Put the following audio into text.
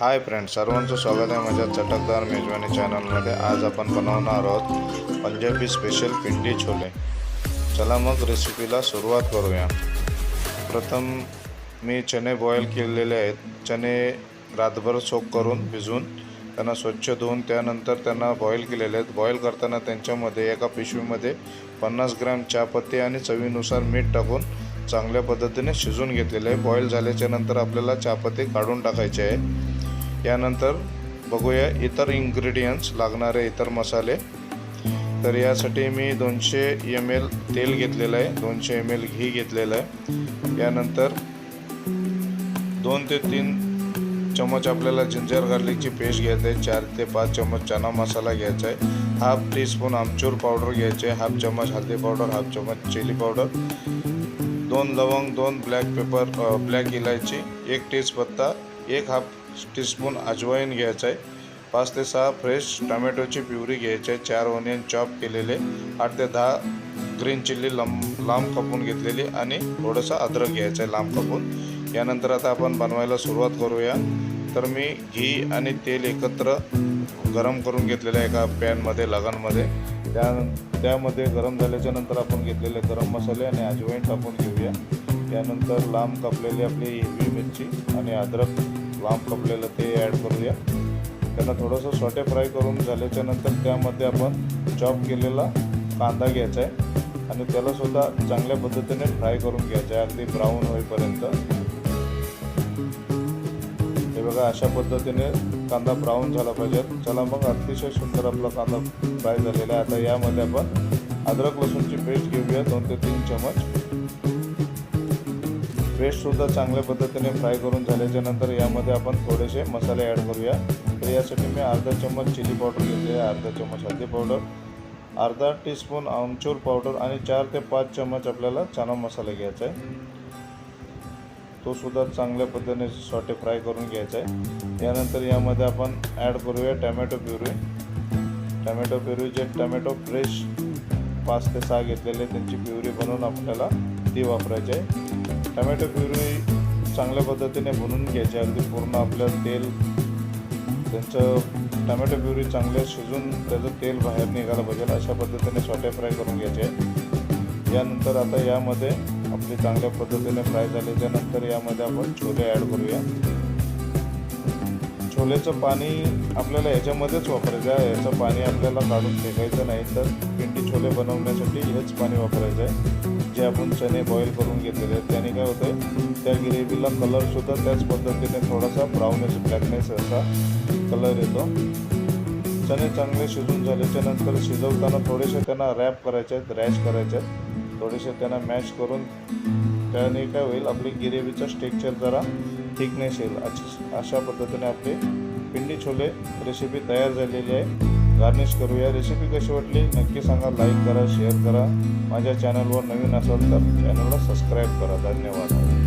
Hi friend सर्वांचं स्वागत आहे माझ्या चटकदार मेजवानी चॅनलमध्ये. आज आपण बनवणार आहोत पंजाबी स्पेशल पिंडी छोले. चला मग रेसिपीला सुरुवात करूया. प्रथम मी चणे बॉईल केलेले आहेत. चणे रातभर सोक करून भिजवून त्यांना स्वच्छ धुवून त्यानंतर त्यांना बॉईल केलेले आहेत. बॉईल करताना त्यांच्यामध्ये एका पिशवीमध्ये पन्नास ग्रॅम चहापत्ती आणि चवीनुसार मीठ टाकून चांगल्या पद्धतीने शिजून घेतलेले आहे. बॉईल झाल्याच्यानंतर आपल्याला चहापत्ती काढून टाकायचे आहे. यानंतर बघूया इतर इन्ग्रेडियंट्स लागणारे इतर मसाले. तर यासाठी मी दोनशे एम एल तेल घेतलेलं आहे. दोनशे एम एल घी घेतलेलं आहे. यानंतर दोन ते तीन चमच आपल्याला जिंजर गार्लिकची पेस्ट घ्यायचं आहे. चार ते पाच चमच चना मसाला घ्यायचा आहे. हाफ टीस्पून आमचूर पावडर घ्यायचे आहे. हाफ चमच हळदी पावडर हाफ चमच चिली पावडर दोन लवंग दोन ब्लॅक पेपर ब्लॅक इलायची एक तेजपत्ता एक हाफ टीस्पून अजवाईन घ्यायचं आहे. पाच ते सहा फ्रेश टमॅटोची प्युरी घ्यायची आहे. चार ओनियन चॉप केलेले आठ ते दहा ग्रीन चिल्ली लांब लांब कापून घेतलेली आणि थोडंसं अद्रक घ्यायचं आहे लांब कापून. यानंतर आता आपण बनवायला सुरुवात करूया. तर मी घी आणि तेल एकत्र गरम करून घेतलेलं आहे एका पॅनमध्ये लगांमध्ये त्या त्यामध्ये गरम झाल्याच्यानंतर आपण घेतलेले गरम मसाले आणि अजवाईन टाकून घेऊया. त्यानंतर लांब कापलेली आपली हिरवी मिरची आणि अद्रक लांब कापलेलं ते ॲड करूया. त्यांना थोडंसं सोटे फ्राय करून झाल्याच्यानंतर त्यामध्ये आपण चॉप केलेला कांदा घ्यायचा आहे. आणि त्यालासुद्धा चांगल्या पद्धतीने फ्राय करून घ्यायचं आहे अगदी ब्राऊन होईपर्यंत. हे बघा अशा पद्धतीने कांदा ब्राऊन झाला पाहिजे. चला मग अतिशय सुंदर आपला कांदा फ्राय झालेला आहे. आता यामध्ये आपण अद्रक लसूणची पेस्ट घेऊया दोन ते तीन चमच पेस्टसुद्धा चांगल्या पद्धतीने फ्राय करून झाल्याच्यानंतर यामध्ये आपण थोडेसे मसाले ॲड करूया. तर यासाठी मी अर्धा चम्मच चिली पावडर घेतली आहे अर्धा चम्मच हळदी पावडर अर्धा टीस्पून आमचूर पावडर आणि चार ते पाच चम्मच आपल्याला चना मसाला घ्यायचा आहे. तो सुद्धा चांगल्या पद्धतीने सॉटे फ्राय करून घ्यायचा आहे. यानंतर यामध्ये आपण ॲड करूया टॅमॅटो प्युरी. टॅमॅटो प्युरी जे टॅमॅटो फ्रेश पाच ते सहा घेतलेले त्यांची प्युरी बनवून आपल्याला ती वापरायची आहे? टमॅटो प्युरी चांगल्या पद्धतीने भुनून घ्यायची अगदी पूर्ण आपलं तेल त्यांचं टमॅटो प्युरी चांगलं शिजून त्याचं तेल बाहेर निघालं पाहिजे अशा पद्धतीने सॉटे फ्राय करून घ्यायचे आहे यानंतर आता यामध्ये आपली चांगल्या पद्धतीने फ्राय झाल्याच्या त्यानंतर यामध्ये आपण छोले ॲड करूया. छोलेचं पाणी आपल्याला याच्यामध्येच वापरायचं आहे. याचं पाणी आपल्याला काढून फेकायचं नाही तर पिंडी छोले बनवण्यासाठी हेच पाणी वापरायचं आहे. जे आपण चणे बॉईल करून घेतलेले आहेत. त्याने काय होतं त्या ग्रेव्हीला कलरसुद्धा त्याच पद्धतीने थोडासा ब्राऊनेस ब्लॅकनेस असा कलर येतो. चणे चांगले शिजून झाल्याच्यानंतर शिजवताना थोडेसे त्यांना रॅप करायचे आहेत रॅश करायचे आहेत. थोडेसे त्यांना मॅश करून त्याने काय होईल. आपली गिरेवीचं स्ट्रेक्चर जरा थिकनेस येईल. अशी अशा पद्धतीने आपली पिंडी छोले रेसिपी तयार झालेली आहे. गार्निश करूया. रेसिपी कशी वाटली? नक्की सांगा. लाईक करा शेअर करा. माझ्या चॅनलवर नवीन असाल तर चॅनलला सबस्क्राईब करा. धन्यवाद.